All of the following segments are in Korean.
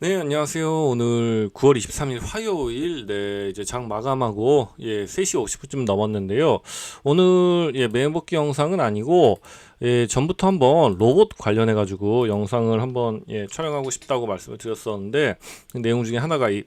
네, 안녕하세요. 오늘 9월 23일 화요일, 네, 이제 장 마감하고, 예, 3시 50분쯤 넘었는데요. 오늘, 예, 매복기 영상은 아니고, 예, 전부터 한번 로봇 관련해가지고 영상을 한번, 예, 촬영하고 싶다고 말씀을 드렸었는데, 그 내용 중에 하나가 이,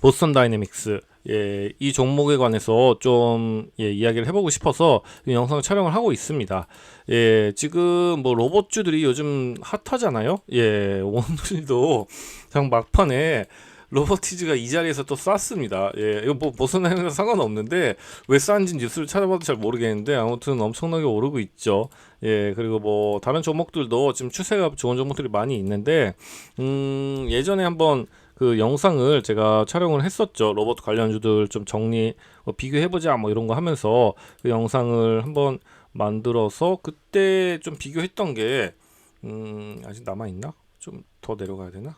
보스턴 다이내믹스, 예, 이 종목에 관해서 좀 예, 이야기를 해보고 싶어서 이 영상 촬영을 하고 있습니다. 예, 지금 뭐 로봇주들이 요즘 핫하잖아요. 예, 오늘도 장 막판에 로버티즈가 이 자리에서 또 쌌습니다. 예, 이거 뭐 벗어나는 상관없는데 왜 싼지 뉴스를 찾아봐도 잘 모르겠는데 아무튼 엄청나게 오르고 있죠. 예, 그리고 뭐 다른 종목들도 지금 추세가 좋은 종목들이 많이 있는데 음, 예전에 한번 그 영상을 제가 촬영을 했었죠. 로봇 관련주들 좀 정리 뭐 비교해보자 뭐 이런 거 하면서 그 영상을 한번 만들어서 그때 좀 비교했던 게 음, 아직 남아 있나? 좀 더 내려가야 되나?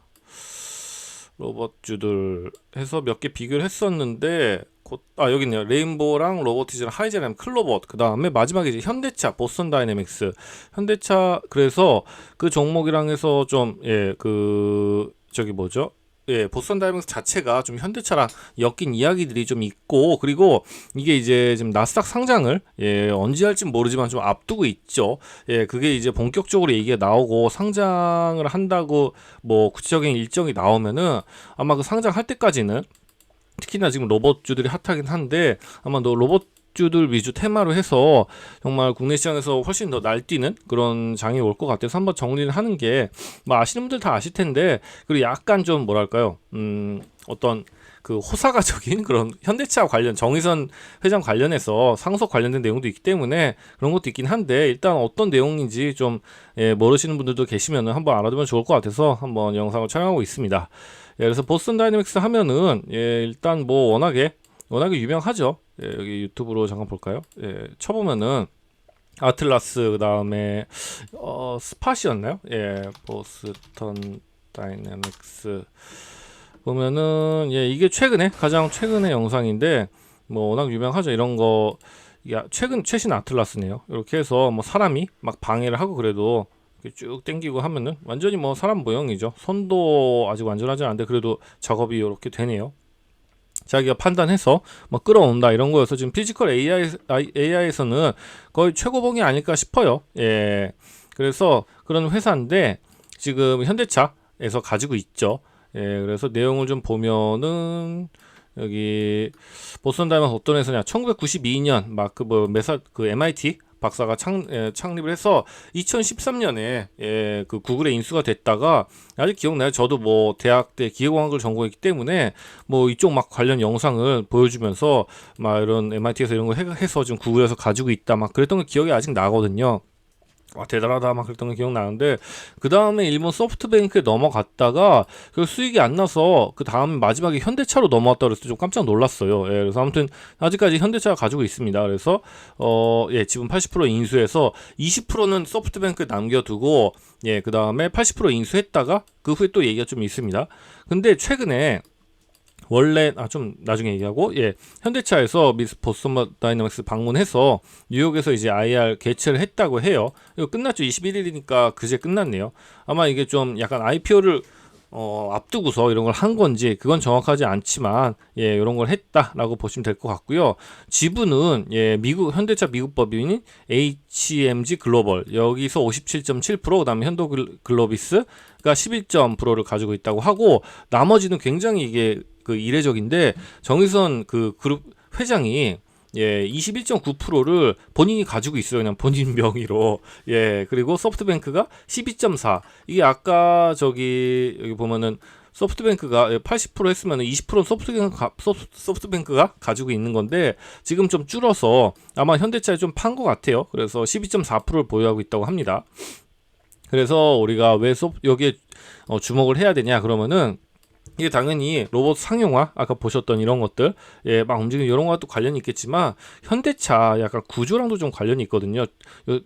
로봇주들 해서 몇 개 비교를 했었는데 곧, 아 여기 있네요 레인보우랑 로보티즈랑 하이제람 클로봇 그 다음에 마지막에 이제 현대차 보스턴 다이내믹스 현대차 그래서 그 종목이랑 해서 좀 예 그 저기 뭐죠 예, 보스턴 다이내믹스 자체가 좀 현대차랑 엮인 이야기들이 좀 있고 그리고 이게 이제 지금 나스닥 상장을 예, 언제 할지 모르지만 좀 앞두고 있죠. 예, 그게 이제 본격적으로 얘기가 나오고 상장을 한다고 뭐 구체적인 일정이 나오면은 아마 그 상장할 때까지는 특히나 지금 로봇주들이 핫하긴 한데 아마 너 로봇 주들 위주 테마로 해서 정말 국내 시장에서 훨씬 더 날뛰는 그런 장이 올 것 같아서 한번 정리를 하는 게 뭐 아시는 분들 다 아실 텐데 그리고 약간 좀 뭐랄까요 음 어떤 그 호사가적인 그런 현대차 관련 정의선 회장 관련해서 상속 관련된 내용도 있기 때문에 그런 것도 있긴 한데 일단 어떤 내용인지 좀 예, 모르시는 분들도 계시면 한번 알아두면 좋을 것 같아서 한번 영상을 촬영하고 있습니다. 예, 그래서 보스턴 다이내믹스 하면은 예, 일단 뭐 워낙에 워낙에 유명하죠. 예, 여기 유튜브로 잠깐 볼까요? 예, 쳐보면은 아틀라스 그다음에 어 스팟이었나요? 예, 보스턴 다이내믹스 보면은 예 이게 최근에 가장 최근의 영상인데 뭐 워낙 유명하죠 이런 거 야, 최근 최신 아틀라스네요. 이렇게 해서 뭐 사람이 막 방해를 하고 그래도 쭉 당기고 하면은 완전히 뭐 사람 모형이죠. 손도 아직 완전하지 않은데 그래도 작업이 이렇게 되네요. 자기가 판단해서 뭐 끌어온다 이런 거여서 지금 피지컬 AI, AI에서는 거의 최고봉이 아닐까 싶어요. 예. 그래서 그런 회사인데 지금 현대차에서 가지고 있죠. 예. 그래서 내용을 좀 보면은 여기 보스턴 다이먼 어떤 회사냐 1992년 막 그 뭐 메사 그 MIT 박사가 창, 예, 창립을 해서 2013년에 예, 그 구글에 인수가 됐다가 아직 기억나요. 저도 뭐 대학 때 기계공학을 전공했기 때문에 뭐 이쪽 막 관련 영상을 보여주면서 막 이런 MIT에서 이런 거 해서 지금 구글에서 가지고 있다 막 그랬던 게 기억이 아직 나거든요. 와 대단하다 막 그랬던 게 기억나는데 그 다음에 일본 소프트뱅크에 넘어갔다가 그 수익이 안 나서 그 다음 마지막에 현대차로 넘어왔다 그래서 좀 깜짝 놀랐어요. 예, 그래서 아무튼 아직까지 현대차가 가지고 있습니다. 그래서 어 예 지분 80% 인수해서 20%는 소프트뱅크에 남겨두고 예 그 다음에 80% 인수했다가 그 후에 또 얘기가 좀 있습니다. 근데 최근에 원래 아 좀 나중에 얘기하고 예 현대차에서 미스 보스턴 다이너믹스 방문해서 뉴욕에서 이제 IR 개최를 했다고 해요. 이거 끝났죠. 21일이니까 그제 끝났네요. 아마 이게 좀 약간 IPO를 어, 앞두고서 이런 걸 한 건지 그건 정확하지 않지만 예 이런 걸 했다라고 보시면 될 것 같고요. 지분은 예 미국 현대차 미국 법인인 HMG 글로벌 여기서 57.7% 그다음에 현도 글로비스가 11.%를 가지고 있다고 하고 나머지는 굉장히 이게 그 이례적인데 정의선 그 그룹 회장이 예, 21.9%를 본인이 가지고 있어요. 그냥 본인 명의로. 예, 그리고 소프트뱅크가 12.4. 이게 아까 저기 여기 보면은 소프트뱅크가 80% 했으면 20%는 소프트뱅크가, 소프트뱅크가 가지고 있는 건데 지금 좀 줄어서 아마 현대차에 좀 판 것 같아요. 그래서 12.4%를 보유하고 있다고 합니다. 그래서 우리가 왜 소, 여기에 어, 주목을 해야 되냐 그러면은 이게 당연히 로봇 상용화 아까 보셨던 이런 것들 예 막 움직이는 이런 것도 관련이 있겠지만 현대차 약간 구조랑도 좀 관련이 있거든요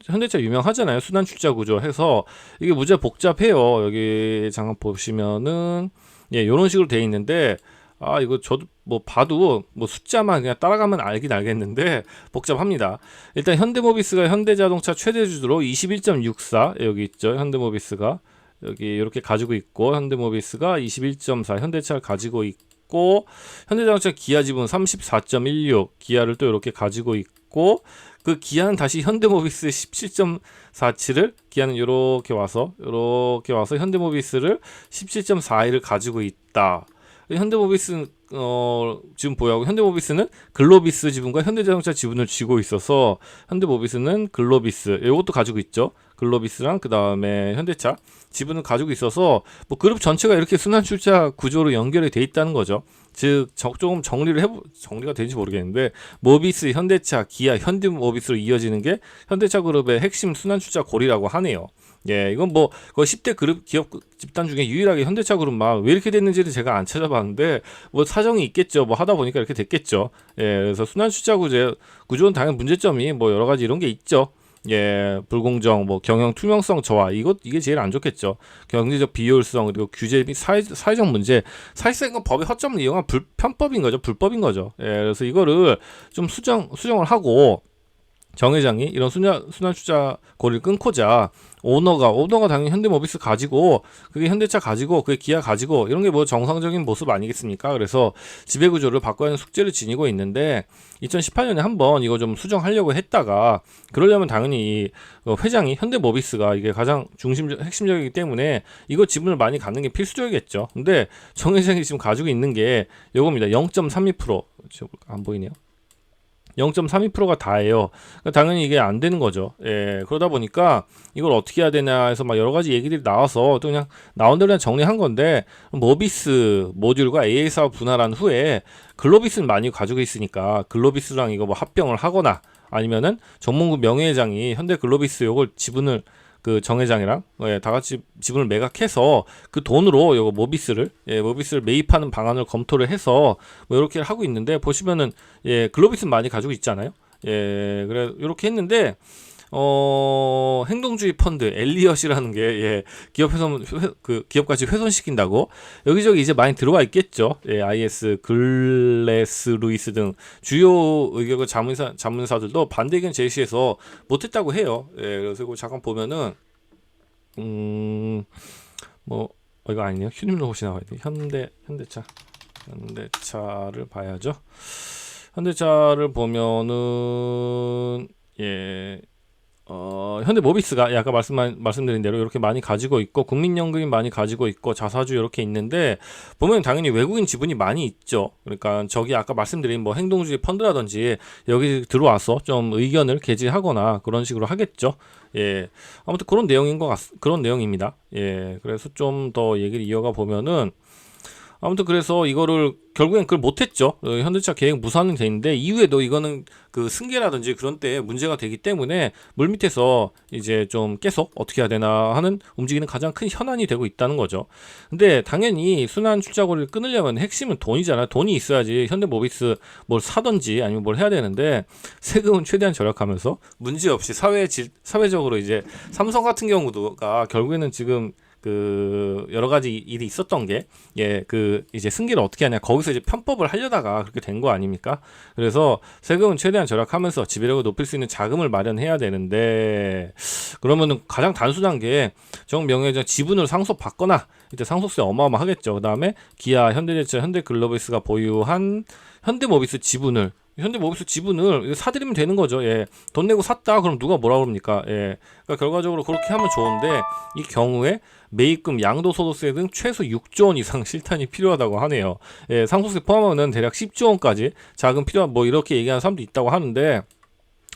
현대차 유명하잖아요 순환 출자 구조 해서 이게 무지 복잡해요 여기 잠깐 보시면은 예 이런 식으로 돼 있는데 아 이거 저도 뭐 봐도 뭐 숫자만 그냥 따라가면 알긴 알겠는데 복잡합니다. 일단 현대모비스가 현대자동차 최대 주주로 21.64 여기 있죠. 현대모비스가 여기 이렇게 가지고 있고 현대모비스가 21.4 현대차를 가지고 있고 현대자동차 기아 지분 34.16 기아를 또 이렇게 가지고 있고 그 기아는 다시 현대모비스 17.47을 기아는 이렇게 와서 이렇게 와서 현대모비스를 17.41을 가지고 있다. 현대모비스 어 지금 보여하고 현대모비스는 글로비스 지분과 현대자동차 지분을 쥐고 있어서 현대모비스는 글로비스 이것도 가지고 있죠. 글로비스랑 그 다음에 현대차 지분을 가지고 있어서 뭐 그룹 전체가 이렇게 순환 출자 구조로 연결이 돼 있다는 거죠. 즉 저- 조금 정리를 해 정리가 되는지 모르겠는데 모비스, 현대차, 기아, 현대모비스로 이어지는 게 현대차 그룹의 핵심 순환 출자 고리라고 하네요. 예, 이건 뭐, 그 10대 그룹 기업 집단 중에 유일하게 현대차 그룹만 왜 이렇게 됐는지는 제가 안 찾아봤는데, 뭐 사정이 있겠죠. 뭐 하다 보니까 이렇게 됐겠죠. 예, 그래서 순환 출자 구조, 구조는 당연 문제점이 뭐 여러 가지 이런 게 있죠. 예, 불공정, 뭐 경영 투명성 저하, 이것 이게 제일 안 좋겠죠. 경제적 비효율성 그리고 규제 및 사회, 사회적 문제, 사실상 이건 법의 허점을 이용한 불편법인 거죠, 불법인 거죠. 예, 그래서 이거를 좀 수정 수정을 하고 정 회장이 이런 순환 순환 투자 고리를 끊고자 오너가 오너가 당연히 현대모비스 가지고 그게 현대차 가지고 그게 기아 가지고 이런 게 뭐 정상적인 모습 아니겠습니까? 그래서 지배 구조를 바꿔야 하는 숙제를 지니고 있는데 2018년에 한번 이거 좀 수정하려고 했다가 그러려면 당연히 이 어, 회장이 현대모비스가 이게 가장 중심 핵심적이기 때문에 이거 지분을 많이 갖는 게 필수적이겠죠. 근데 정 회장이 지금 가지고 있는 게 요겁니다. 0.32%. 지금 안 보이네요. 0.32%가 다예요. 그러니까 당연히 이게 안 되는 거죠. 예, 그러다 보니까 이걸 어떻게 해야 되나 해서 막 여러 가지 얘기들이 나와서 또 그냥 나온 대로 그냥 정리한 건데 모비스 모듈과 사업 분할한 후에 글로비스는 많이 가지고 있으니까 글로비스랑 이거 뭐 합병을 하거나 아니면은 정몽구 명예회장이 현대 글로비스 요걸 지분을 그 정회장이랑 예, 다 같이 지분을 매각해서 그 돈으로 요거 모비스를 예, 모비스를 매입하는 방안을 검토를 해서 뭐 이렇게 하고 있는데 보시면은 예, 글로비스 많이 가지고 있잖아요. 예, 그래 이렇게 했는데 어, 행동주의 펀드 엘리엇이라는 게 예, 기업 훼손 회- 그 기업 가치 훼손시킨다고 여기저기 이제 많이 들어와 있겠죠. 예, IS, 글래스 루이스 등 주요 의견 자문사 자문사들도 반대 의견 제시해서 못했다고 해요. 예, 그래서 이거 잠깐 보면은 음, 뭐 어, 이거 아니네요. 휴님 로봇이 나와야 돼. 현대 현대차 현대차를 봐야죠. 현대차를 보면은 예. 어, 현대 모비스가 예, 아까 말씀 말씀드린 대로 이렇게 많이 가지고 있고 국민연금이 많이 가지고 있고 자사주 이렇게 있는데 보면 당연히 외국인 지분이 많이 있죠. 그러니까 저기 아까 말씀드린 뭐 행동주의 펀드라든지 여기 들어와서 좀 의견을 개진하거나 그런 식으로 하겠죠. 예. 아무튼 그런 내용인 것 같, 그런 내용입니다. 예. 그래서 좀 더 얘기를 이어가 보면은 아무튼 그래서 이거를 결국엔 그걸 못했죠. 어, 현대차 계획 무산은 되는데 이후에도 이거는 그 승계라든지 그런 때 문제가 되기 때문에 물 밑에서 이제 좀 계속 어떻게 해야 되나 하는 움직이는 가장 큰 현안이 되고 있다는 거죠. 근데 당연히 순환 출자고리를 끊으려면 핵심은 돈이잖아요. 돈이 있어야지 현대모비스 뭘 사든지 아니면 뭘 해야 되는데 세금은 최대한 절약하면서 문제 없이 사회 질, 사회적으로 이제 삼성 같은 경우도가 결국에는 지금 그 여러 가지 일이 있었던 게 예 그 이제 승계를 어떻게 하냐 거기서 이제 편법을 하려다가 그렇게 된 거 아닙니까? 그래서 세금은 최대한 절약하면서 지배력을 높일 수 있는 자금을 마련해야 되는데 그러면은 가장 단순한 게 정명예장 지분을 상속받거나 이제 상속세 어마어마하겠죠. 그다음에 기아, 현대제철, 현대글로비스가 보유한 현대모비스 지분을 현대모비스 지분을 사들이면 되는 거죠. 예. 돈 내고 샀다 그럼 누가 뭐라 그럽니까? 예. 그러니까 결과적으로 그렇게 하면 좋은데 이 경우에 매입금, 양도소득세 등 최소 6조 원 이상 실탄이 필요하다고 하네요. 예, 상속세 포함하면 대략 10조 원까지 자금 필요한 뭐 이렇게 얘기하는 사람도 있다고 하는데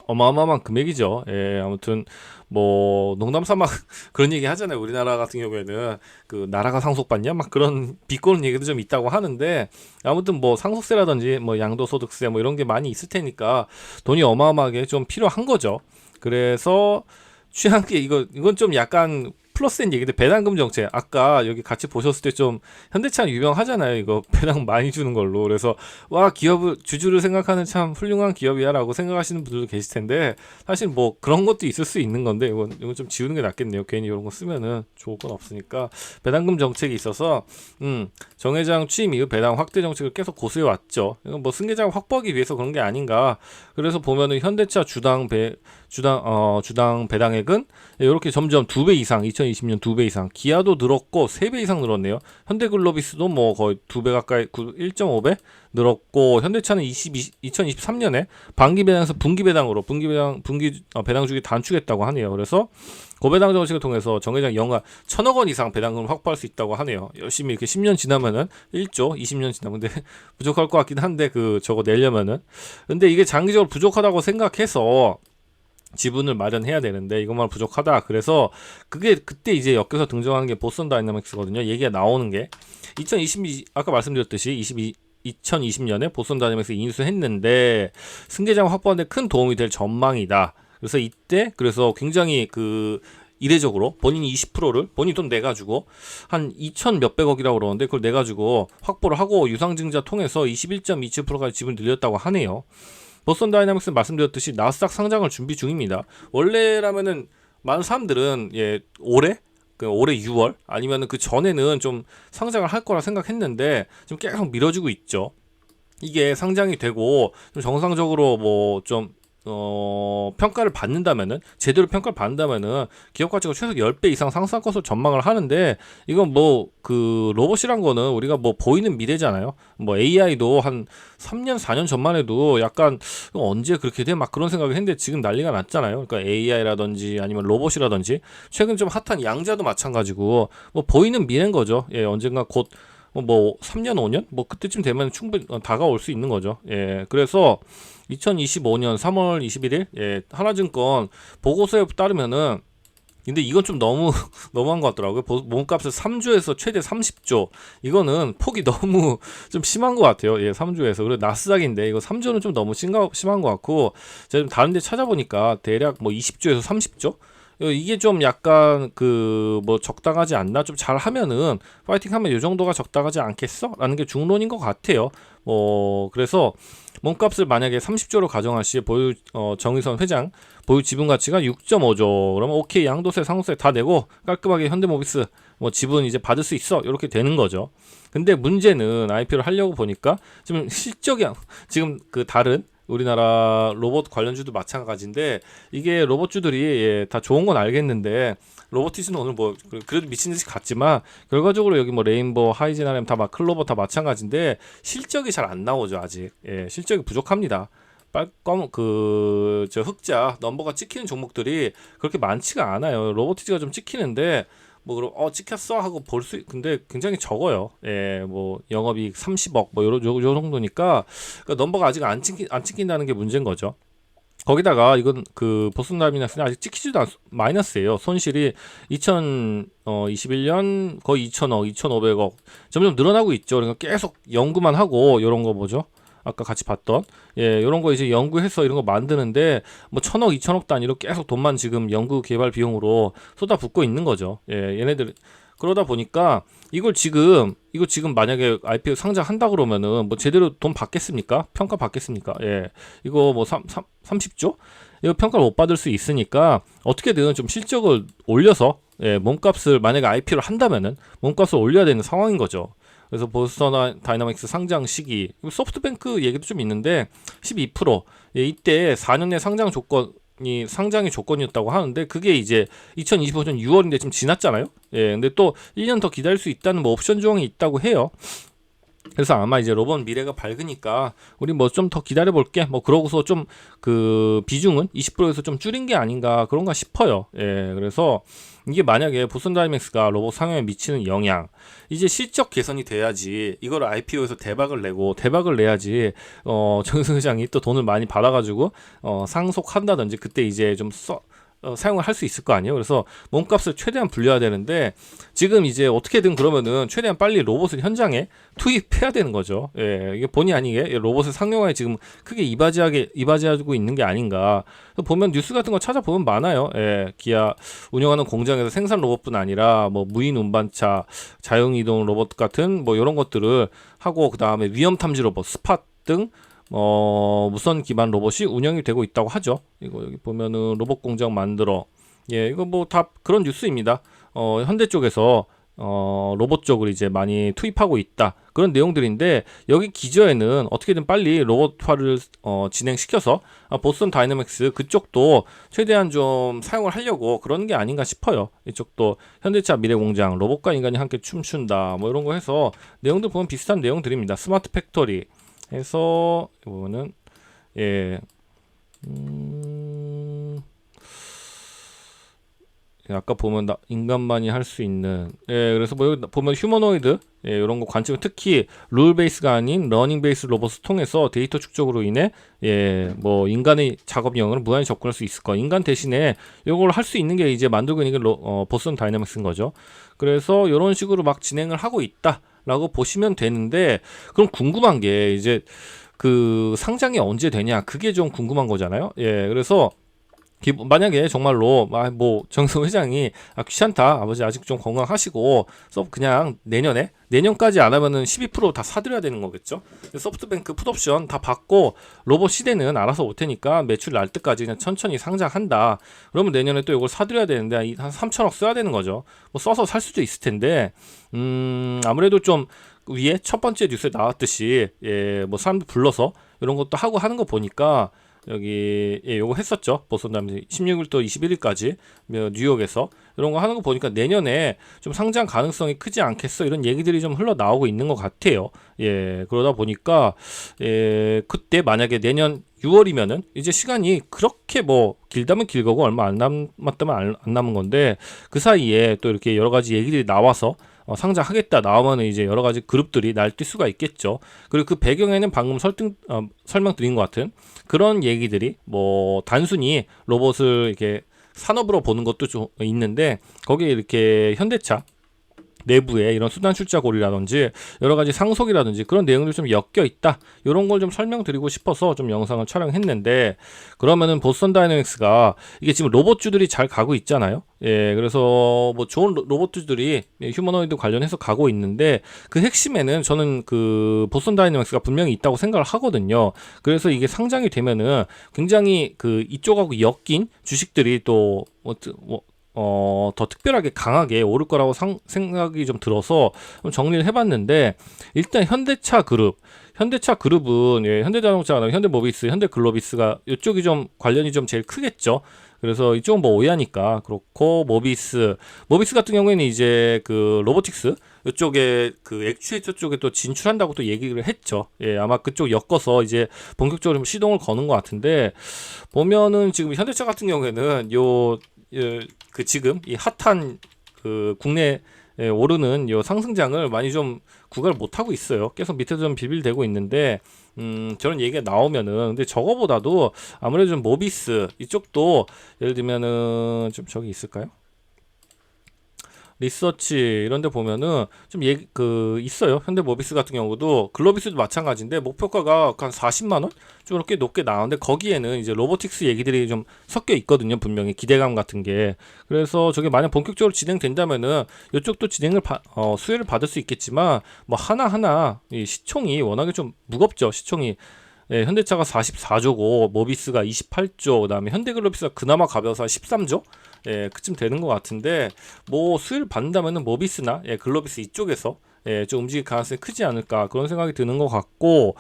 어마어마한 금액이죠. 예, 아무튼 뭐 농담 삼아 그런 얘기 하잖아요. 우리나라 같은 경우에는 그 나라가 상속받냐 막 그런 비꼬는 얘기도 좀 있다고 하는데 아무튼 뭐 상속세라든지 뭐 양도소득세 뭐 이런 게 많이 있을 테니까 돈이 어마어마하게 좀 필요한 거죠. 그래서 취한 게 이거 이건 좀 약간 플러스인 얘기인데 배당금 정책. 아까 여기 같이 보셨을 때 좀 현대차 유명하잖아요 이거. 배당 많이 주는 걸로. 그래서 와 기업을 주주를 생각하는 참 훌륭한 기업이야라고 생각하시는 분들도 계실 텐데 사실 뭐 그런 것도 있을 수 있는 건데 이건 이건 좀 지우는 게 낫겠네요. 괜히 이런 거 쓰면은 좋을 건 없으니까. 배당금 정책이 있어서 음 정 회장 취임 이후 배당 확대 정책을 계속 고수해 왔죠. 이건 뭐 승계장 확보하기 위해서 그런 게 아닌가. 그래서 보면은 현대차 주당 배 주당 어 주당 배당액은 이렇게 점점 두 배 이상 2020년 두 배 이상 기아도 늘었고 세 배 이상 늘었네요. 현대글로비스도 뭐 거의 두 배 가까이 1.5배 늘었고 현대차는 22, 2023년에 반기 배당에서 분기 배당으로 분기 배당 분기 어, 배당 주기 단축했다고 하네요. 그래서 고배당 정책을 통해서 정 회장 연간 천억 원 이상 배당금을 확보할 수 있다고 하네요. 열심히 이렇게 10년 지나면은 1조, 20년 지나면 근데 부족할 것 같긴 한데 그 저거 내려면은 근데 이게 장기적으로 부족하다고 생각해서 지분을 마련해야 되는데 이것만 부족하다. 그래서 그게 그때 이제 엮여서 등장하는 게 보선 다이나믹스거든요. 얘기가 나오는 게 2020 아까 말씀드렸듯이 22 2020년에 보선 다이나믹스 인수했는데 승계장 확보하는 데 큰 도움이 될 전망이다. 그래서 이때 그래서 굉장히 그 이례적으로 본인이 20%를 본인 돈 내가지고 한 2천 몇백억이라고 그러는데 그걸 내가지고 확보를 하고 유상증자 통해서 21.27%까지 지분 늘렸다고 하네요. 버선 다이나믹스는 말씀드렸듯이 나스닥 상장을 준비 중입니다. 원래라면은 많은 사람들은 예 올해 그 올해 6월 아니면은 그 전에는 좀 상장을 할 거라 생각했는데 좀 계속 미뤄지고 있죠. 이게 상장이 되고 좀 정상적으로 뭐 좀 어, 평가를 받는다면은 제대로 평가를 받는다면은 기업 가치가 최소 10배 이상 상승할 것으로 전망을 하는데 이건 뭐 그 로봇이란 거는 우리가 뭐 보이는 미래잖아요. 뭐 AI도 한 3년 4년 전만 해도 약간 언제 그렇게 돼 막 그런 생각을 했는데 지금 난리가 났잖아요. 그러니까 AI라든지 아니면 로봇이라든지 최근 좀 핫한 양자도 마찬가지고 뭐 보이는 미래인 거죠. 예, 언젠가 곧 뭐 3년 5년 뭐 그때쯤 되면 충분히 다가올 수 있는 거죠. 예. 그래서 2025년 3월 21일 예, 하나증권 보고서에 따르면은 근데 이건 좀 너무 너무한 것 같더라고요. 몸값을 3조에서 최대 30조. 이거는 폭이 너무 좀 심한 것 같아요. 예, 3조에서. 그리고 나스닥인데 이거 3조는 좀 너무 심가, 심한 것 같고 제가 좀 다른 데 찾아보니까 대략 뭐 20조에서 30조? 이게 좀 약간 그 뭐 적당하지 않나 좀 잘하면은 파이팅 하면 이 정도가 적당하지 않겠어? 라는 게 중론인 것 같아요. 뭐 그래서 몸값을 만약에 30조로 가정할 시 보유 어, 정의선 회장 보유 지분 가치가 6.5조 그러면 오케이 양도세 상호세 다 내고 깔끔하게 현대모비스 뭐 지분 이제 받을 수 있어 이렇게 되는 거죠. 근데 문제는 IPO를 하려고 보니까 지금 실적이 지금 그 다른 우리나라 로봇 관련주도 마찬가지인데 이게 로봇주들이 예, 다 좋은 건 알겠는데 로보티스는 오늘 뭐 그래도 미친 듯이 갔지만 결과적으로 여기 뭐 레인보, 하이젠아렘 다막 클로버 다 마찬가지인데 실적이 잘 안 나오죠 아직. 예, 실적이 부족합니다. 빨검 그저 흑자 넘버가 찍히는 종목들이 그렇게 많지가 않아요. 로보티즈가 좀 찍히는데 뭐 그럼 어 찍혔어 하고 볼 수 근데 굉장히 적어요. 예, 뭐 영업이익 30억 뭐 요런 요, 요 정도니까 그러니까 넘버가 아직 안 찍힌 안 찍힌다는 게 문제인 거죠. 거기다가 이건 그 보슨 라미나스는 아직 찍히지도 않 마이너스예요. 손실이 2021년 거의 2천억, 2,500억 점점 늘어나고 있죠. 그러니까 계속 연구만 하고 이런 거 뭐죠? 아까 같이 봤던 예 이런 거 이제 연구해서 이런 거 만드는데 뭐 천억, 이천억 단위로 계속 돈만 지금 연구 개발 비용으로 쏟아붓고 있는 거죠. 예 얘네들 그러다 보니까 이걸 지금 이거 지금 만약에 IPO 상장 한다 그러면은 뭐 제대로 돈 받겠습니까? 평가 받겠습니까? 예. 이거 뭐 3, 3, 30조? 이거 평가를 못 받을 수 있으니까 어떻게든 좀 실적을 올려서 예, 몸값을 만약에 IPO를 한다면은 몸값을 올려야 되는 상황인 거죠. 그래서 보스터나 다이나믹스 상장 시기 소프트뱅크 얘기도 좀 있는데 12% 예, 이때 4년 내 상장 조건 이 상장의 조건이었다고 하는데 그게 이제 2025년 6월인데 지금 지났잖아요. 예, 근데 또 1년 더 기다릴 수 있다는 뭐 옵션 조항이 있다고 해요. 그래서 아마 이제 로봇 미래가 밝으니까 우리 뭐 좀 더 기다려 볼게. 뭐 그러고서 좀 그 비중은 20%에서 좀 줄인 게 아닌가 그런가 싶어요. 예. 그래서 이게 만약에 보선 다이맥스가 로봇 상용에 미치는 영향 이제 실적 개선이 돼야지 이걸 IPO에서 대박을 내고 대박을 내야지 어 정승 회장이 또 돈을 많이 받아가지고 어 상속한다든지 그때 이제 좀 써, 어, 사용을 할 수 있을 거 아니에요. 그래서 몸값을 최대한 불려야 되는데 지금 이제 어떻게든 그러면은 최대한 빨리 로봇을 현장에 투입해야 되는 거죠. 예, 이게 본의 아니게 로봇을 상용화에 지금 크게 이바지하게 이바지하고 있는 게 아닌가. 보면 뉴스 같은 거 찾아보면 많아요. 예, 기아 운영하는 공장에서 생산 로봇뿐 아니라 뭐 무인 운반차, 자영 이동 로봇 같은 뭐 이런 것들을 하고 그 다음에 위험 탐지 로봇, 스팟 등 어, 무선 기반 로봇이 운영이 되고 있다고 하죠. 이거 여기 보면은 로봇 공장 만들어. 예, 이거 뭐 다 그런 뉴스입니다. 어, 현대 쪽에서 어, 로봇 쪽을 이제 많이 투입하고 있다. 그런 내용들인데 여기 기저에는 어떻게든 빨리 로봇화를 어, 진행시켜서 아, 보스턴 다이내믹스 그쪽도 최대한 좀 사용을 하려고 그런 게 아닌가 싶어요. 이쪽도 현대차 미래공장 로봇과 인간이 함께 춤춘다 뭐 이런 거 해서 내용들 보면 비슷한 내용들입니다. 스마트 팩토리 해서 이거는 예. 음, 예, 아까 보면 나, 인간만이 할 수 있는 예 그래서 뭐 여기 보면 휴머노이드 예 이런 거 관측 특히 룰 베이스가 아닌 러닝 베이스 로봇을 통해서 데이터 축적으로 인해 예 뭐 인간의 작업량을 무한히 접근할 수 있을 거. 인간 대신에 이걸 할 수 있는 게 이제 만들고 있는 게 로, 어, 보슨 다이내믹스인 거죠. 그래서 이런 식으로 막 진행을 하고 있다 라고 보시면 되는데 그럼 궁금한 게 이제 그 상장이 언제 되냐? 그게 좀 궁금한 거잖아요. 예 그래서 기, 만약에 정말로 아, 뭐 정성 회장이 아, 귀찮다 아버지 아직 좀 건강하시고 서 그냥 내년에 내년까지 안 하면은 12%다 사드려야 되는 거겠죠. 소프트뱅크 풋옵션 다 받고 로봇 시대는 알아서 올 테니까 매출 날 때까지 그냥 천천히 상장한다. 그러면 내년에 또 이걸 사드려야 되는데 한 3천억 써야 되는 거죠. 뭐 써서 살 수도 있을 텐데 음 아무래도 좀 위에 첫 번째 뉴스에 나왔듯이 예뭐 사람들 불러서 이런 것도 하고 하는 거 보니까 여기 예, 요거 했었죠. 보선 다음에 16일부터 21일까지 뉴욕에서 이런 거 하는 거 보니까 내년에 좀 상장 가능성이 크지 않겠어 이런 얘기들이 좀 흘러 나오고 있는 것 같아요. 예, 그러다 보니까 예, 그때 만약에 내년 6월이면은 이제 시간이 그렇게 뭐 길다면 길거고 얼마 안 남았다면 안 남은 건데 그 사이에 또 이렇게 여러 가지 얘기들이 나와서 어, 상장하겠다 나오면 이제 여러 가지 그룹들이 날뛸 수가 있겠죠. 그리고 그 배경에는 방금 설득, 어, 설명드린 것 같은 그런 얘기들이 뭐 단순히 로봇을 이렇게 산업으로 보는 것도 좀 있는데 거기에 이렇게 현대차 내부에 이런 수단 출자고리라든지 여러 가지 상속이라든지 그런 내용들이 좀 엮여 있다. 이런 걸 좀 설명드리고 싶어서 좀 영상을 촬영했는데 그러면은 보스턴 다이내믹스가 이게 지금 로봇주들이 잘 가고 있잖아요. 예, 그래서 뭐 좋은 로봇들이 휴머노이드 관련해서 가고 있는데 그 핵심에는 저는 그 보스턴 다이내믹스가 분명히 있다고 생각을 하거든요. 그래서 이게 상장이 되면은 굉장히 그 이쪽하고 엮인 주식들이 또 뭐, 뭐 어, 더 특별하게 강하게 오를 거라고 상, 생각이 좀 들어서 좀 정리를 해봤는데 일단 현대차 그룹 현대차 그룹은 예, 현대자동차나 현대모비스, 현대글로비스가 이쪽이 좀 관련이 좀 제일 크겠죠. 그래서 이쪽은 뭐 오야니까 그렇고 모비스 모비스 같은 경우에는 이제 그 로보틱스 이쪽에 그 액추에이터 쪽에 또 진출한다고 또 얘기를 했죠. 예, 아마 그쪽 엮어서 이제 본격적으로 시동을 거는 것 같은데 보면은 지금 현대차 같은 경우에는 요 예, 그 지금 이 핫한 그 국내 에 오르는 요 상승장을 많이 좀 구가를 못 하고 있어요. 계속 밑에서 좀 비빌대고 있는데 음 저런 얘기가 나오면은 근데 저거보다도 아무래도 좀 모비스 이쪽도 예를 들면은 좀 저기 있을까요? 리서치 이런 데 보면은 좀 얘기 그 있어요. 현대모비스 같은 경우도 글로비스도 마찬가지인데 목표가가 한 40만 원? 좀 그렇게 높게 나오는데 거기에는 이제 로보틱스 얘기들이 좀 섞여 있거든요. 분명히 기대감 같은 게. 그래서 저게 만약 본격적으로 진행된다면은 이쪽도 진행을 바, 어, 수혜를 받을 수 있겠지만 뭐 하나하나 이 시총이 워낙에 좀 무겁죠. 시총이 예, 현대차가 44조고 모비스가 28조 그다음에 현대글로비스가 그나마 가벼워서 13조 예, 그쯤 되는 것 같은데 뭐 수혜를 받는다면은 모비스나 예, 글로비스 이쪽에서 예, 좀 움직일 가능성이 크지 않을까 그런 생각이 드는 것 같고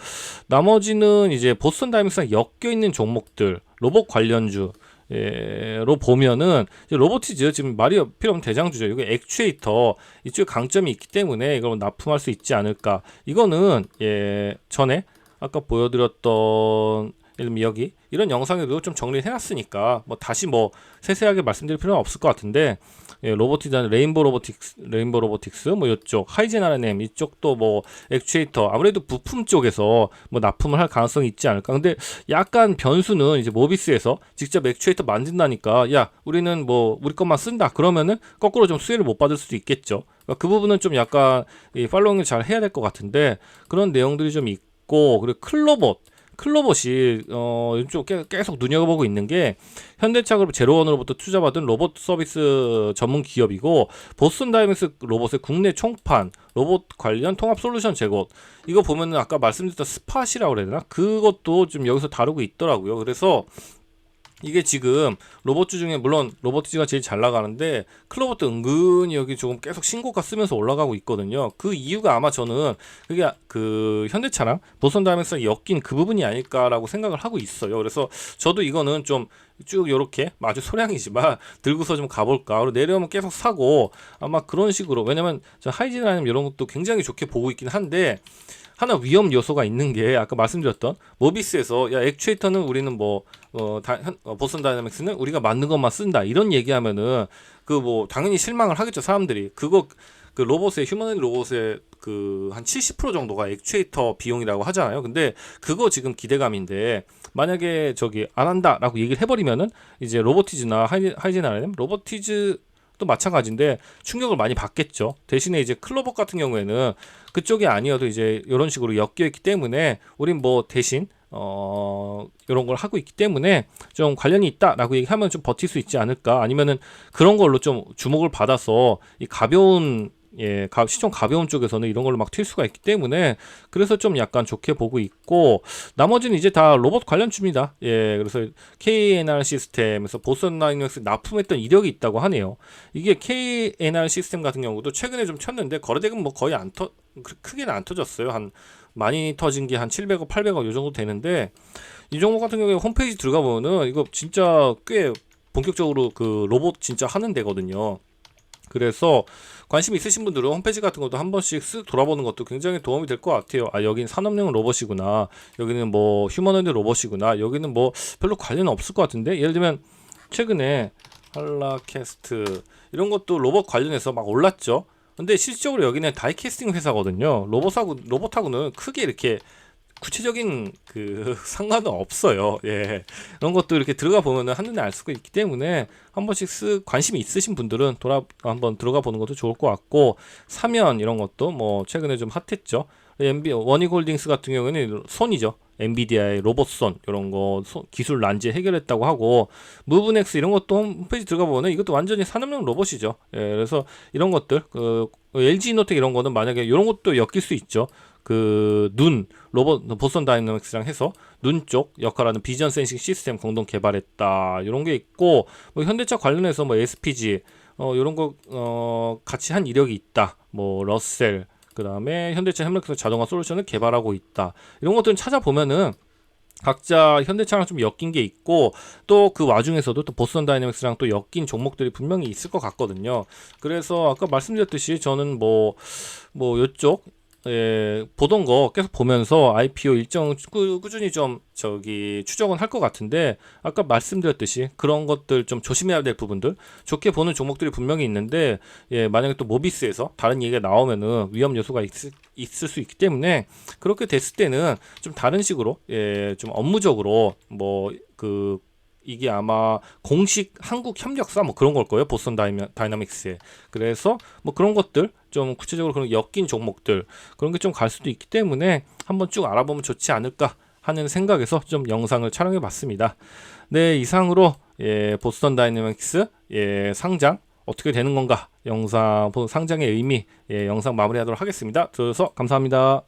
나머지는 이제 보스턴 다이믹스랑 엮여 있는 종목들 로봇 관련주 예,로 보면은 로보티즈 지금 말이 필요 없는 대장주죠. 이거 액추에이터 이쪽에 강점이 있기 때문에 이걸 납품할 수 있지 않을까. 이거는 예 전에 아까 보여드렸던 예를 들면 여기 이런 영상에도 좀 정리를 해놨으니까 뭐 다시 뭐 세세하게 말씀드릴 필요는 없을 것 같은데 예, 로보티단 레인보 로보틱스 레인보 로보틱스 뭐 이쪽 하이젠 RNM 이쪽도 뭐 액추에이터 아무래도 부품 쪽에서 뭐 납품을 할 가능성이 있지 않을까. 근데 약간 변수는 이제 모비스에서 직접 액추에이터 만든다니까 야 우리는 뭐 우리 것만 쓴다. 그러면은 거꾸로 좀 수혜를 못 받을 수도 있겠죠. 그러니까 그 부분은 좀 약간 이 팔로잉을 잘 해야 될 것 같은데 그런 내용들이 좀 있고 그리고 클로봇 클로봇이 어 이쪽 계속 눈여겨보고 있는 게 현대차 그룹 제로원으로부터 투자받은 로봇 서비스 전문 기업이고 보스턴 다이맥스 로봇의 국내 총판 로봇 관련 통합 솔루션 제공 이거 보면은 아까 말씀드렸던 스팟이라고 그래야 되나? 그것도 좀 여기서 다루고 있더라고요. 그래서 이게 지금 로봇주 중에 물론 로보티즈가 제일 잘 나가는데 클로버도 은근히 여기 조금 계속 신고가 쓰면서 올라가고 있거든요. 그 이유가 아마 저는 그게 그 현대차랑 보선 다이맥스랑 엮인 그 부분이 아닐까라고 생각을 하고 있어요. 그래서 저도 이거는 좀쭉 요렇게 아주 소량이지만 들고서 좀 가볼까. 그리고 내려오면 계속 사고 아마 그런 식으로 왜냐면 아니면 이런 것도 굉장히 좋게 보고 있긴 한데 하나 위험 요소가 있는 게 아까 말씀드렸던 모비스에서 야 액추에이터는 우리는 뭐 어, 다, 현- 어, 보선 다이나믹스는 우리가 맞는 것만 쓴다 이런 얘기하면은 그 뭐 당연히 실망을 하겠죠 사람들이 그거 그 로봇의 휴머노id 로봇의 그 한 70% 정도가 액추에이터 비용이라고 하잖아요. 근데 그거 지금 기대감인데 만약에 저기 안 한다라고 얘기를 해버리면은 이제 로보티즈나 하이, 하이젠 아니면 로보티즈 또 마찬가지인데 충격을 많이 받겠죠. 대신에 이제 클로버 같은 경우에는 그쪽이 아니어도 이제 이런 식으로 엮여 있기 때문에 우린 뭐 대신 어 이런 걸 하고 있기 때문에 좀 관련이 있다라고 얘기하면 좀 버틸 수 있지 않을까 아니면은 그런 걸로 좀 주목을 받아서 이 가벼운 예, 가, 시청 가벼운 쪽에서는 이런 걸로 막 튈 수가 있기 때문에 그래서 좀 약간 좋게 보고 있고 나머지는 이제 다 로봇 관련주입니다. 예, 그래서 KNR 시스템에서 보선 라이너스 납품했던 이력이 있다고 하네요. 이게 KNR 시스템 같은 경우도 최근에 좀 쳤는데 거래대금 뭐 거의 안 터, 크- 크게는 안 터졌어요. 한 많이 터진 게 한 700억, 800억 요 정도 되는데 이 종목 같은 경우에 홈페이지 들어가 보면은 이거 진짜 꽤 본격적으로 그 로봇 진짜 하는 데거든요. 그래서 관심 있으신 분들은 홈페이지 같은 것도 한 번씩 쓱 돌아보는 것도 굉장히 도움이 될 것 같아요. 아, 여긴 산업용 로봇이구나. 여기는 뭐 휴머노이드 로봇이구나. 여기는 뭐 별로 관련 없을 것 같은데. 예를 들면 최근에 할라캐스트 이런 것도 로봇 관련해서 막 올랐죠. 근데 실질적으로 여기는 다이캐스팅 회사거든요. 로봇하고 로봇하고는 크게 이렇게 구체적인 그 상관은 없어요. 예. 이런 것도 이렇게 들어가 보면은 한눈에 알 수가 있기 때문에 한 번씩 쓱 관심이 있으신 분들은 돌아 한번 들어가 보는 것도 좋을 것 같고 사면 이런 것도 뭐 최근에 좀 핫했죠. MB 원익홀딩스 같은 경우는 손이죠. 엔비디아의 로봇손 이런 거 손- 기술 난제 해결했다고 하고 무브넥스 이런 것도 홈페이지 들어가 보면 이것도 완전히 산업용 로봇이죠. 예, 그래서 이런 것들 그 LG 이노텍 이런 거는 만약에 이런 것도 엮일 수 있죠. 그 눈 로봇 보선 다이너믹스랑 해서 눈 쪽 역할하는 비전 센싱 시스템 공동 개발했다. 이런 게 있고 뭐 현대차 관련해서 뭐 SPG 어 이런 거 어 같이 한 이력이 있다. 뭐 러셀 그 다음에 현대차 협력해서 자동화 솔루션을 개발하고 있다. 이런 것들은 찾아보면은 각자 현대차랑 좀 엮인 게 있고 또 그 와중에서도 또 보선 다이내믹스랑 또 엮인 종목들이 분명히 있을 것 같거든요. 그래서 아까 말씀드렸듯이 저는 뭐뭐 요쪽 예, 보던 거 계속 보면서 IPO 일정 꾸, 꾸준히 좀 저기 추적은 할 것 같은데 아까 말씀드렸듯이 그런 것들 좀 조심해야 될 부분들 좋게 보는 종목들이 분명히 있는데 예, 만약에 또 모비스에서 다른 얘기가 나오면은 위험 요소가 있, 있을 수 있기 때문에 그렇게 됐을 때는 좀 다른 식으로 예, 좀 업무적으로 뭐그 이게 아마 공식 한국 협력사 뭐 그런 걸 거예요 다이나, 다이나믹스에 그래서 뭐 그런 것들 좀 구체적으로 그런 엮인 종목들 그런 게 좀 갈 수도 있기 때문에 한번 쭉 알아보면 좋지 않을까 하는 생각에서 좀 영상을 촬영해 봤습니다. 네 이상으로 예, 보스턴 다이내믹스 예, 상장 어떻게 되는 건가 영상 상장의 의미 예, 영상 마무리하도록 하겠습니다. 들어서 감사합니다.